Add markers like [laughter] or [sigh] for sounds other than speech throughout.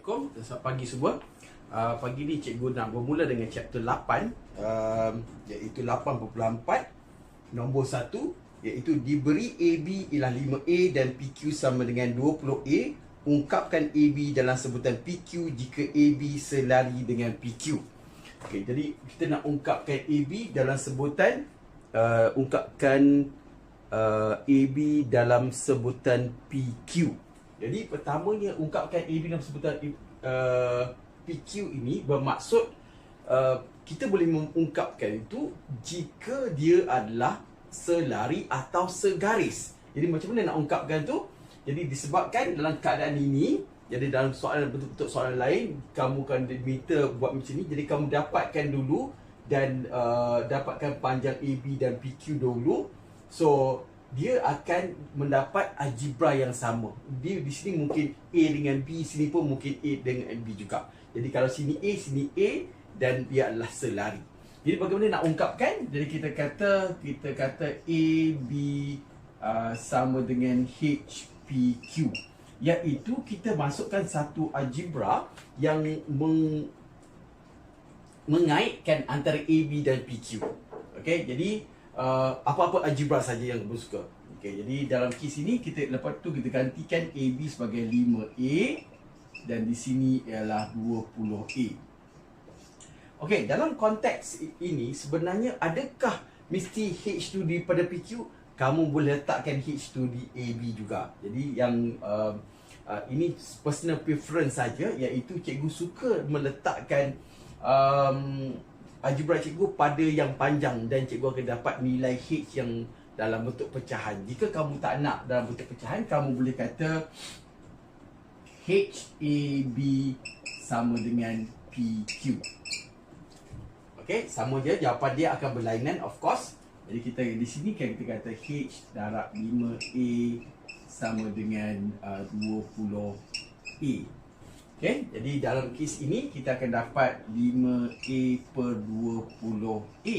Assalamualaikum selamat pagi semua. Uh, pagi ni cikgu nak bermula dengan chapter 8 um, iaitu 8.4 nombor 1 iaitu diberi AB ialah 5A dan PQ sama dengan 20A ungkapkan AB dalam sebutan PQ jika AB selari dengan PQ. Okey, jadi kita nak ungkapkan AB dalam sebutan uh, ungkapkan uh, AB dalam sebutan PQ. Jadi pertamanya ungkapkan AB dalam sebutan uh, PQ ini bermaksud uh, kita boleh mengungkapkan itu jika dia adalah selari atau segaris. Jadi macam mana nak ungkapkan tu? Jadi disebabkan dalam keadaan ini, jadi dalam soalan bentuk-bentuk soalan lain, kamu kan diminta buat macam ni. Jadi kamu dapatkan dulu dan uh, dapatkan panjang AB dan PQ dulu. So dia akan mendapat algebra yang sama. Dia di sini mungkin A dengan B, sini pun mungkin A dengan B juga. Jadi kalau sini A, sini A dan dia adalah selari. Jadi bagaimana nak ungkapkan? Jadi kita kata kita kata A B uh, sama dengan H P Q. Iaitu kita masukkan satu algebra yang meng mengaitkan antara A B dan P Q. Okey, jadi uh, apa-apa algebra saja yang kamu suka. Okey, jadi dalam kes ini kita lepas tu kita gantikan AB sebagai 5A dan di sini ialah 20A. Okey, dalam konteks ini sebenarnya adakah mesti H2 di pada PQ? Kamu boleh letakkan H2 di AB juga. Jadi yang uh, uh, ini personal preference saja iaitu cikgu suka meletakkan um, algebra cikgu pada yang panjang dan cikgu akan dapat nilai H yang dalam bentuk pecahan. Jika kamu tak nak dalam bentuk pecahan, kamu boleh kata HAB sama dengan PQ. Okey, sama je jawapan dia akan berlainan of course. Jadi kita di sini kan kita kata H darab 5A sama dengan uh, 20A. Okay, jadi dalam kes ini kita akan dapat 5A per 20A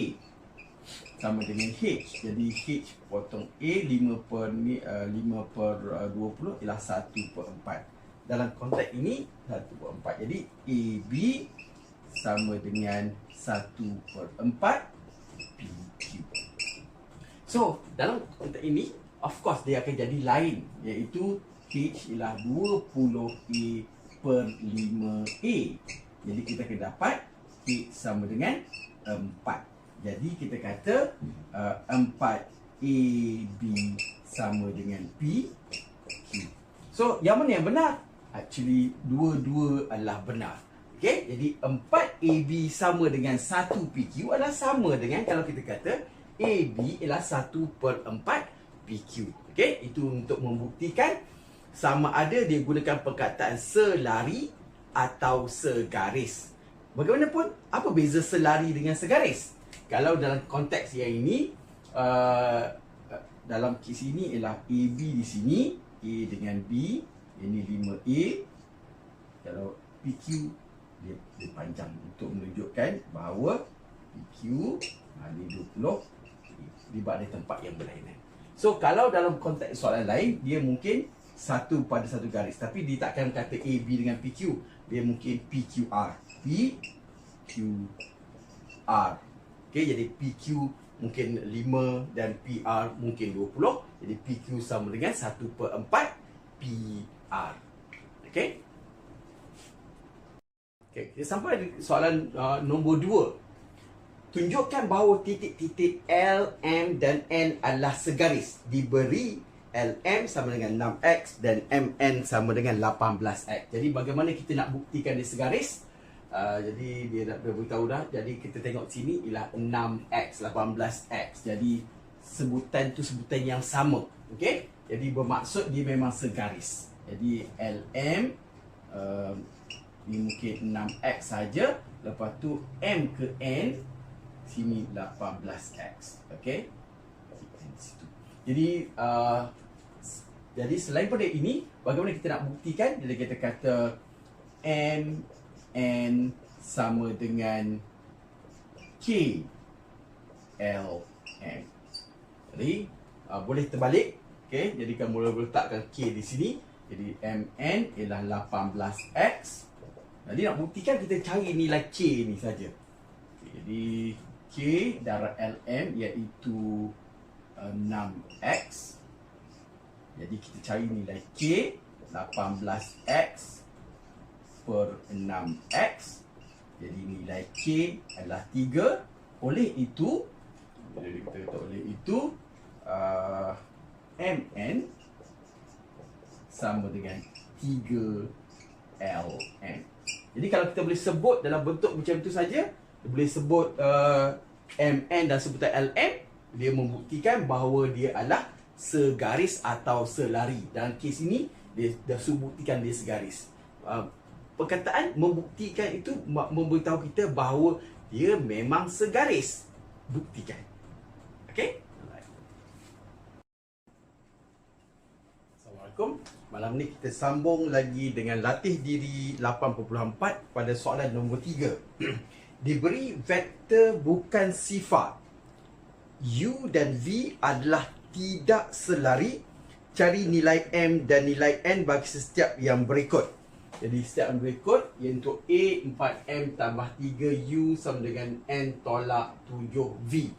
sama dengan H. Jadi H potong A 5 per uh, 5 per uh, 20 ialah 1 per 4. Dalam konteks ini 1 per 4. Jadi AB sama dengan 1 per 4 PQ. So, dalam konteks ini of course dia akan jadi lain iaitu H ialah 20A per 5A. Jadi kita akan dapat X sama dengan 4. Jadi kita kata uh, 4AB sama dengan P Q. So yang mana yang benar? Actually dua-dua adalah benar. Okay, jadi 4AB sama dengan 1PQ adalah sama dengan kalau kita kata AB ialah 1 per 4 PQ. Okay, itu untuk membuktikan sama ada dia gunakan perkataan selari atau segaris. Bagaimanapun, apa beza selari dengan segaris? Kalau dalam konteks yang ini, uh, dalam kes ini ialah AB di sini, A dengan B, ini 5A. Kalau PQ, dia, dia panjang untuk menunjukkan bahawa PQ ada 20 di pada tempat yang berlainan. So, kalau dalam konteks soalan lain, dia mungkin satu pada satu garis. Tapi dia takkan kata A B dengan PQ dia mungkin PQR PQR okey jadi PQ mungkin 5 dan PR mungkin 20 jadi PQ sama dengan 1 per 4 PR okey okey kita sampai di soalan uh, nombor 2 tunjukkan bahawa titik-titik L M dan N adalah segaris. Diberi LM sama dengan 6X dan MN sama dengan 18X. Jadi bagaimana kita nak buktikan dia segaris? Uh, jadi dia dah beritahu dah. Jadi kita tengok sini ialah 6X, 18X. Jadi sebutan tu sebutan yang sama. Okey? Jadi bermaksud dia memang segaris. Jadi LM uh, ni mungkin 6X saja. Lepas tu M ke N sini 18X. Okey? Jadi uh, jadi selain pada ini, bagaimana kita nak buktikan? Jadi kita kata N N sama dengan K L M. Jadi uh, boleh terbalik. Okay, jadi kamu boleh letakkan K di sini. Jadi M N ialah 18X Jadi nak buktikan kita cari nilai K ni saja. Okay, jadi K darab LM iaitu uh, 6X. Jadi kita cari nilai K 18X per 6X. Jadi nilai K adalah 3. Oleh itu, jadi kita kata oleh itu, uh, MN sama dengan 3LN. Jadi kalau kita boleh sebut dalam bentuk macam itu saja, boleh sebut uh, MN dan sebutan LM, dia membuktikan bahawa dia adalah segaris atau selari. Dalam kes ini, dia dah buktikan dia segaris. Uh, perkataan membuktikan itu memberitahu kita bahawa dia memang segaris. Buktikan. Okay? Assalamualaikum. Malam ni kita sambung lagi dengan latih diri 8.4 pada soalan nombor 3. [clears throat] Diberi vektor bukan sifat. U dan V adalah tidak selari. Cari nilai M dan nilai N bagi setiap yang berikut. Jadi setiap yang berikut iaitu A 4M tambah 3U sama dengan N tolak 7V.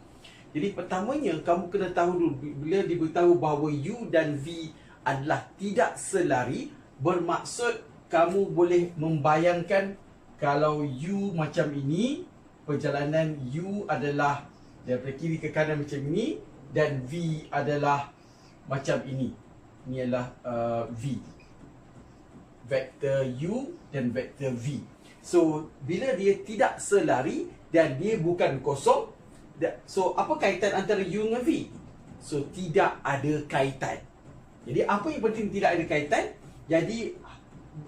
Jadi pertamanya kamu kena tahu dulu bila diberitahu bahawa U dan V adalah tidak selari bermaksud kamu boleh membayangkan kalau U macam ini perjalanan U adalah daripada kiri ke kanan macam ini dan V adalah macam ini ini adalah uh, V vektor U dan vektor V so bila dia tidak selari dan dia bukan kosong so apa kaitan antara U dengan V so tidak ada kaitan jadi apa yang penting tidak ada kaitan? Jadi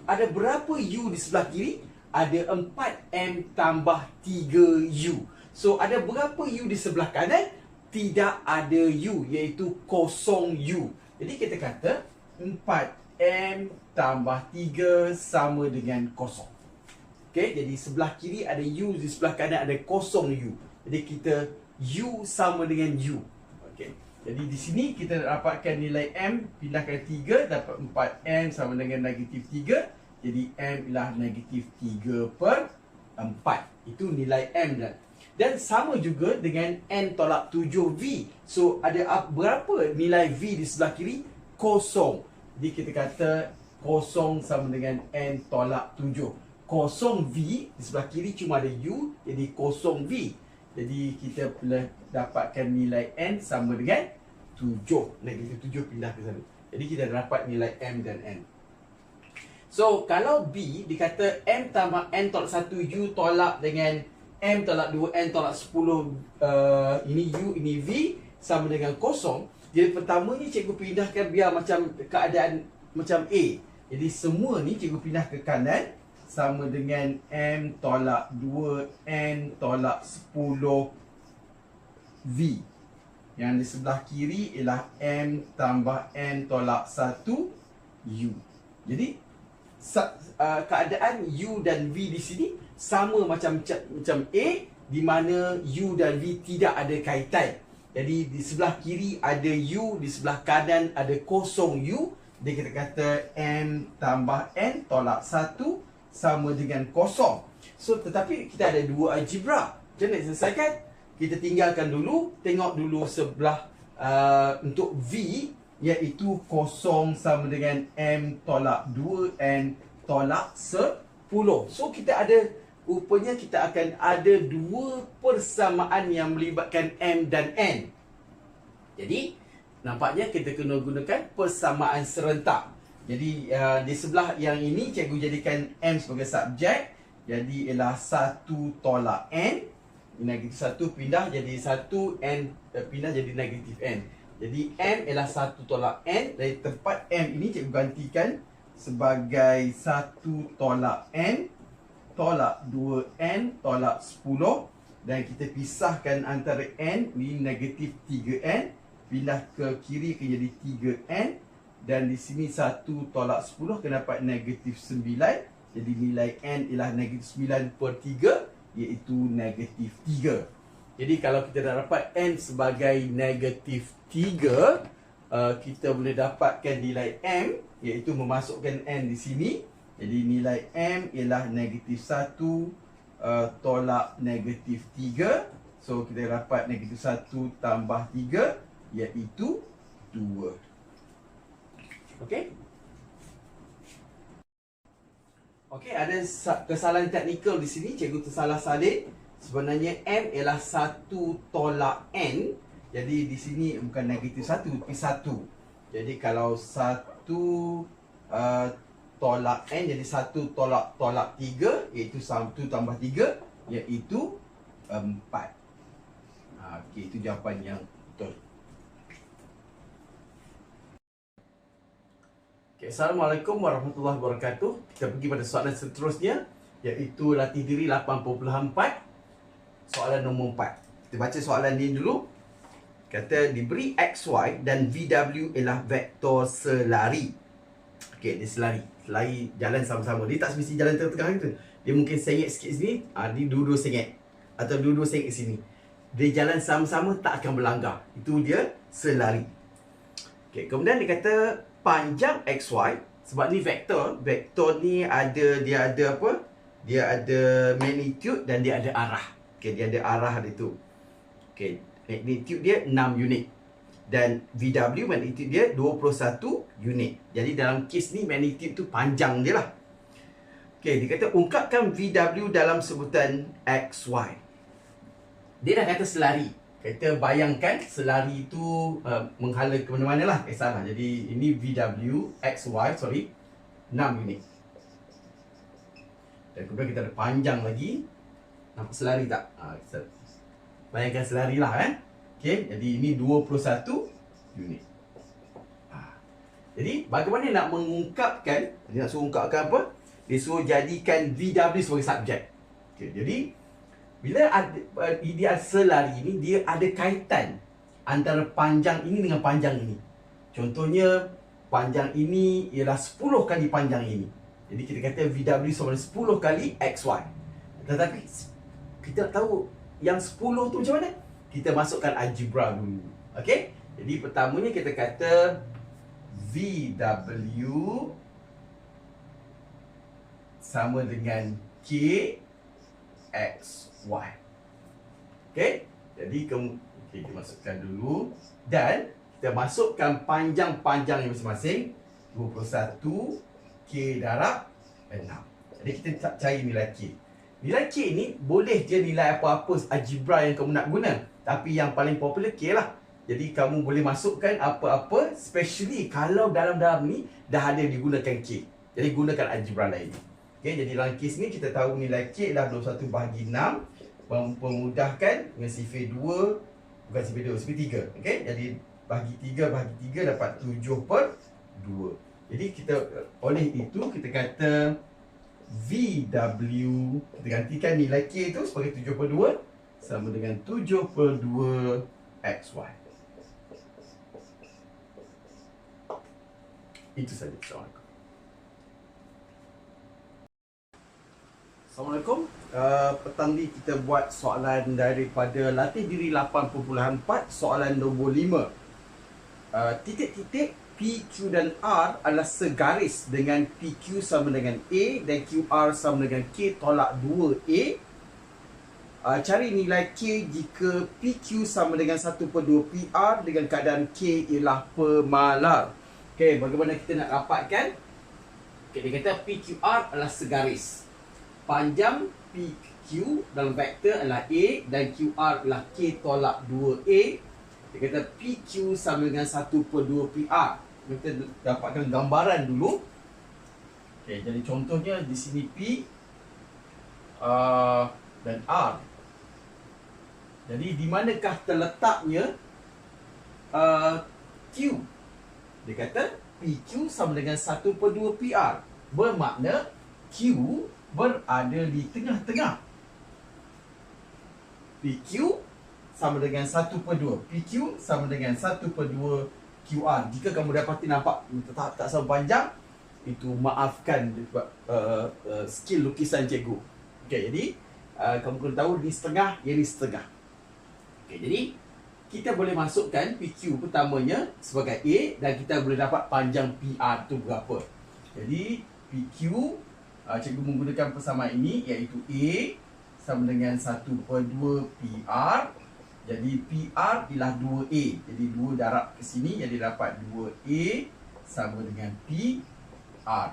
ada berapa U di sebelah kiri? Ada 4M tambah 3U. So ada berapa U di sebelah kanan? Tidak ada U iaitu kosong U. Jadi kita kata 4M tambah 3 sama dengan kosong. Okay, jadi sebelah kiri ada U, di sebelah kanan ada kosong U. Jadi kita U sama dengan U. Okay. Jadi di sini kita dapatkan nilai M pindahkan 3 dapat 4M sama dengan negatif 3. Jadi M ialah negatif 3 per 4. Itu nilai M dan dan sama juga dengan N tolak 7V. So ada berapa nilai V di sebelah kiri? Kosong. Jadi kita kata kosong sama dengan N tolak 7. Kosong V di sebelah kiri cuma ada U. Jadi kosong V. Jadi kita boleh dapatkan nilai N sama dengan 7. Negatif 7 pindah ke sana. Jadi kita dapat nilai M dan N. So, kalau B dikata M tambah N tolak 1 U tolak dengan M tolak 2 N tolak 10 uh, ini U, ini V sama dengan kosong. Jadi pertama ni cikgu pindahkan biar macam keadaan macam A. Jadi semua ni cikgu pindah ke kanan sama dengan M tolak 2 N tolak 10 V. Yang di sebelah kiri ialah M tambah N tolak 1 U. Jadi uh, keadaan U dan V di sini sama macam macam A di mana U dan V tidak ada kaitan. Jadi di sebelah kiri ada U, di sebelah kanan ada kosong U. Jadi kita kata M tambah N tolak 1 sama dengan kosong. So tetapi kita ada dua algebra. Macam mana selesaikan? Kita tinggalkan dulu, tengok dulu sebelah uh, untuk V iaitu kosong sama dengan M tolak 2N tolak 10. So kita ada, rupanya kita akan ada dua persamaan yang melibatkan M dan N. Jadi, nampaknya kita kena gunakan persamaan serentak. Jadi uh, di sebelah yang ini cikgu jadikan M sebagai subjek. Jadi ialah 1 tolak N. Negatif 1 pindah jadi 1 N uh, pindah jadi negatif N. Jadi M ialah 1 tolak N. Dari tempat M ini cikgu gantikan sebagai 1 tolak N. Tolak 2N tolak 10. Dan kita pisahkan antara N. Ini negatif 3N. Pindah ke kiri ke jadi 3N dan di sini 1 tolak 10 akan dapat negatif 9 jadi nilai N ialah negatif 9 per 3 iaitu negatif 3 jadi kalau kita dah dapat N sebagai negatif 3 uh, kita boleh dapatkan nilai M iaitu memasukkan N di sini Jadi nilai M ialah negatif 1 uh, tolak negatif 3. So kita dapat negatif 1 tambah 3 iaitu 2. Okey? Okey, ada kesalahan teknikal di sini. Cikgu tersalah salin. Sebenarnya M ialah 1 tolak N. Jadi di sini bukan negatif 1 tapi 1. Jadi kalau 1 uh, tolak N jadi 1 tolak tolak 3 iaitu 1 tambah 3 iaitu 4. Ha, Okey, itu jawapan yang betul. Okay, Assalamualaikum warahmatullahi wabarakatuh. Kita pergi pada soalan seterusnya iaitu latih diri 8.4 soalan nombor 4. Kita baca soalan ni dulu. Kata diberi XY dan VW ialah vektor selari. Okey, dia selari. Selari jalan sama-sama. Dia tak semesti jalan tengah-tengah gitu. Dia mungkin sengit sikit sini, ah dia dua-dua sengit. Atau dua-dua sengit sini. Dia jalan sama-sama tak akan berlanggar. Itu dia selari. Okey, kemudian dia kata panjang XY sebab ni vektor. Vektor ni ada dia ada apa? Dia ada magnitude dan dia ada arah. Okay, dia ada arah dia tu. Okay, magnitude dia 6 unit. Dan VW magnitude dia 21 unit. Jadi dalam kes ni magnitude tu panjang dia lah. Okay, dia kata ungkapkan VW dalam sebutan XY. Dia dah kata selari. Kata bayangkan selari tu uh, menghala ke mana-mana lah. Eh salah. Jadi ini VW XY, sorry. 6 unit. Dan kemudian kita ada panjang lagi Nampak selari tak? Ha, bayangkan selari lah kan okay? Jadi ini 21 unit ha. Jadi bagaimana nak mengungkapkan Dia nak suruh ungkapkan apa? Dia suruh jadikan VW sebagai subjek okay, Jadi Bila ada, uh, ideal selari ini Dia ada kaitan Antara panjang ini dengan panjang ini Contohnya Panjang ini ialah 10 kali panjang ini Jadi kita kata VW sama 10 kali XY Tetapi kita nak tahu yang 10 tu macam mana? Kita masukkan algebra dulu. Okey? Jadi pertamanya kita kata VW sama dengan K X Y. Okey? Jadi okay, kita masukkan dulu dan kita masukkan panjang-panjang yang masing-masing 21 K darab 6. Jadi kita cari nilai K. Nilai K ni boleh je nilai apa-apa algebra yang kamu nak guna. Tapi yang paling popular K lah. Jadi kamu boleh masukkan apa-apa especially kalau dalam-dalam ni dah ada digunakan K. Jadi gunakan algebra lain. Okay, jadi dalam kes ni kita tahu nilai K adalah 21 bahagi 6 memudahkan dengan sifir 2 bukan sifir 2, sifir 3. Okay, jadi bahagi 3 bahagi 3 dapat 7 per 2. Jadi kita oleh itu kita kata VW Kita gantikan nilai K tu sebagai 7 per 2 Sama dengan 7 per 2 XY Itu saja. Assalamualaikum. Assalamualaikum. Uh, Petang ni kita buat soalan daripada latih diri 8.4 Soalan nombor 5 uh, Titik-titik PQ dan R adalah segaris dengan PQ sama dengan A dan QR sama dengan K tolak 2A. Uh, cari nilai K jika PQ sama dengan 1 per 2 PR dengan keadaan K ialah pemalar. Okey, bagaimana kita nak dapatkan? Okey, dia kata PQR adalah segaris. Panjang PQ dalam vektor adalah A dan QR adalah K tolak 2A. Dia kata PQ sama dengan 1 per 2 PR kita dapatkan gambaran dulu. Okey, jadi contohnya di sini P uh, dan R. Jadi di manakah terletaknya uh, Q? Dia kata PQ sama dengan 1 per 2 PR. Bermakna Q berada di tengah-tengah. PQ sama dengan 1 per 2. PQ sama dengan 1 per 2 QR. Jika kamu dapati nampak tak tak sama panjang, itu maafkan uh, uh, skill lukisan cikgu. Okey, jadi uh, kamu kena tahu di setengah, yang di setengah. Okey, jadi kita boleh masukkan PQ pertamanya sebagai A dan kita boleh dapat panjang PR tu berapa. Jadi PQ uh, Cikgu menggunakan persamaan ini iaitu A sama dengan 1 per 2 PR Jadi PR ialah 2A Jadi 2 darab ke sini jadi dapat 2A sama dengan PR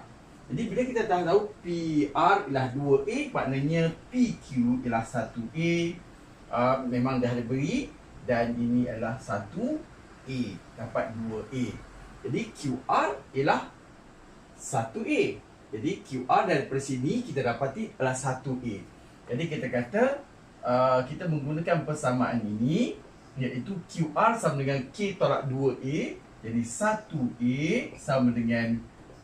Jadi bila kita dah tahu PR ialah 2A maknanya PQ ialah 1A uh, Memang dah diberi dan ini adalah 1A dapat 2A jadi QR ialah 1A jadi QR daripada sini kita dapati adalah 1A jadi kita kata uh, kita menggunakan persamaan ini iaitu QR sama dengan K tolak 2A jadi 1A sama dengan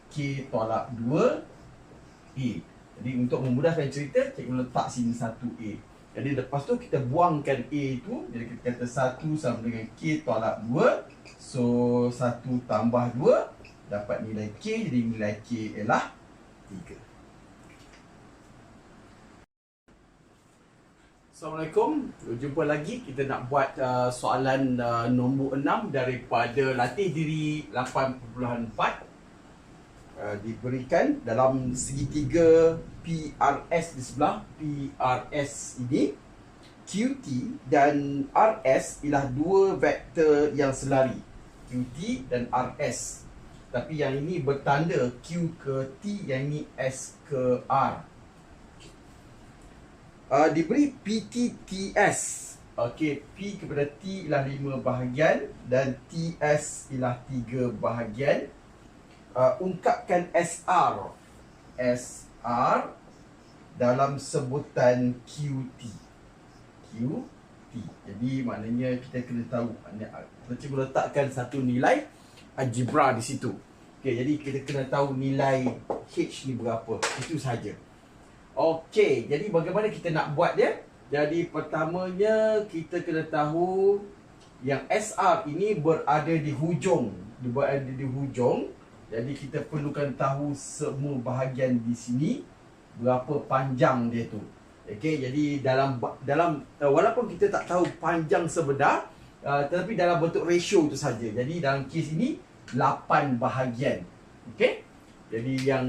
K tolak 2A jadi untuk memudahkan cerita cikgu letak sini 1A jadi lepas tu kita buangkan A tu Jadi kita kata 1 sama dengan K tolak 2 So 1 tambah 2 Dapat nilai K. Jadi nilai K ialah 3 Assalamualaikum. Jumpa lagi. Kita nak buat uh, soalan uh, nombor 6 Daripada latih diri 8.4 Uh, diberikan dalam segitiga PRS di sebelah PRS ini QT dan RS ialah dua vektor yang selari. QT dan RS tapi yang ini bertanda Q ke T yang ini S ke R. Uh, diberi PTTS Okey, P kepada T ialah 5 bahagian dan TS ialah 3 bahagian uh, ungkapkan SR SR dalam sebutan QT QT jadi maknanya kita kena tahu. Kita cuba letakkan satu nilai algebra di situ. Okay, jadi kita kena tahu nilai H ni berapa. Itu saja. Okey, jadi bagaimana kita nak buat dia? Jadi pertamanya kita kena tahu yang SR ini berada di hujung, berada di hujung jadi kita perlukan tahu semua bahagian di sini berapa panjang dia tu. Okey, jadi dalam dalam uh, walaupun kita tak tahu panjang sebenar uh, tetapi dalam bentuk ratio tu saja. Jadi dalam kes ini 8 bahagian. Okey? Jadi yang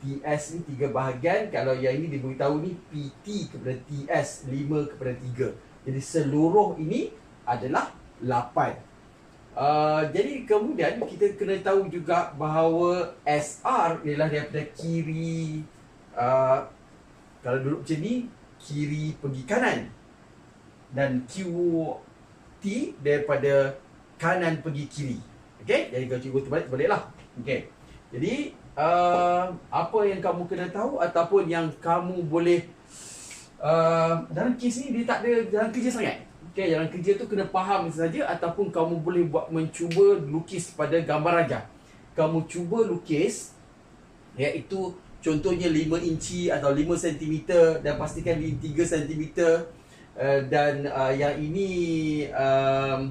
TS ni 3 bahagian, kalau yang ini diberitahu ni PT kepada TS 5 kepada 3. Jadi seluruh ini adalah 8. Uh, jadi kemudian kita kena tahu juga bahawa SR ialah daripada kiri uh, kalau duduk macam ni kiri pergi kanan dan QT daripada kanan pergi kiri. Okey, jadi kalau cikgu terbalik baliklah. Okey. Jadi uh, apa yang kamu kena tahu ataupun yang kamu boleh uh, dalam kes ni dia tak ada dalam kerja sangat. Okay, jalan kerja tu kena faham saja ataupun kamu boleh buat mencuba lukis pada gambar raja. Kamu cuba lukis iaitu contohnya 5 inci atau 5 cm dan pastikan di 3 cm uh, dan uh, yang ini um,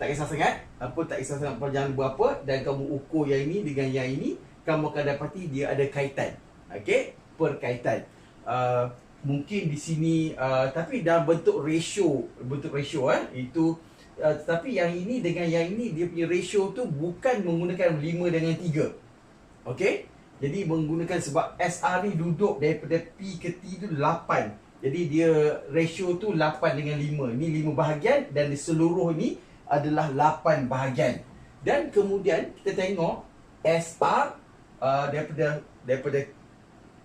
tak kisah sangat apa tak kisah sangat panjang berapa dan kamu ukur yang ini dengan yang ini kamu akan dapati dia ada kaitan. Okey, perkaitan. Uh, mungkin di sini uh, tapi dalam bentuk ratio bentuk ratio eh itu uh, tapi yang ini dengan yang ini dia punya ratio tu bukan menggunakan 5 dengan 3 okey jadi menggunakan sebab SR ni duduk daripada P ke T tu 8 jadi dia ratio tu 8 dengan 5 ni 5 bahagian dan seluruh ni adalah 8 bahagian. Dan kemudian kita tengok SR uh, daripada daripada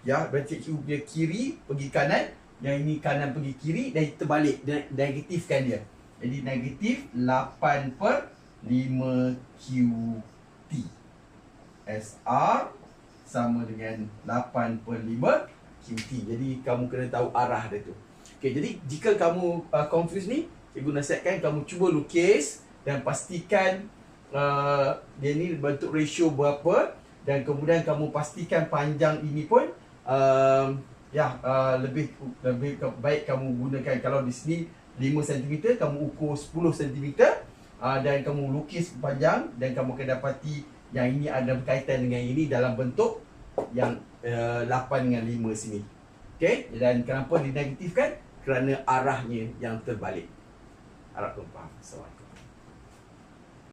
ya berarti Q punya kiri pergi kanan. Yang ini kanan pergi kiri dan terbalik negatifkan dia. Jadi negatif 8 per 5 QT SR sama dengan 8 per 5 QT jadi kamu kena tahu arah dia tu. Okay, jadi jika kamu uh, confuse ni cikgu nasihatkan kamu cuba lukis dan pastikan uh, dia ni bentuk ratio berapa. Dan kemudian kamu pastikan panjang ini pun um, ya uh, lebih lebih baik kamu gunakan kalau di sini 5 cm kamu ukur 10 cm uh, dan kamu lukis panjang dan kamu akan dapati yang ini ada berkaitan dengan ini dalam bentuk yang uh, 8 dengan 5 sini. Okey, dan kenapa dinegatifkan? Kerana arahnya yang terbalik. Harap tuan faham. Assalamualaikum.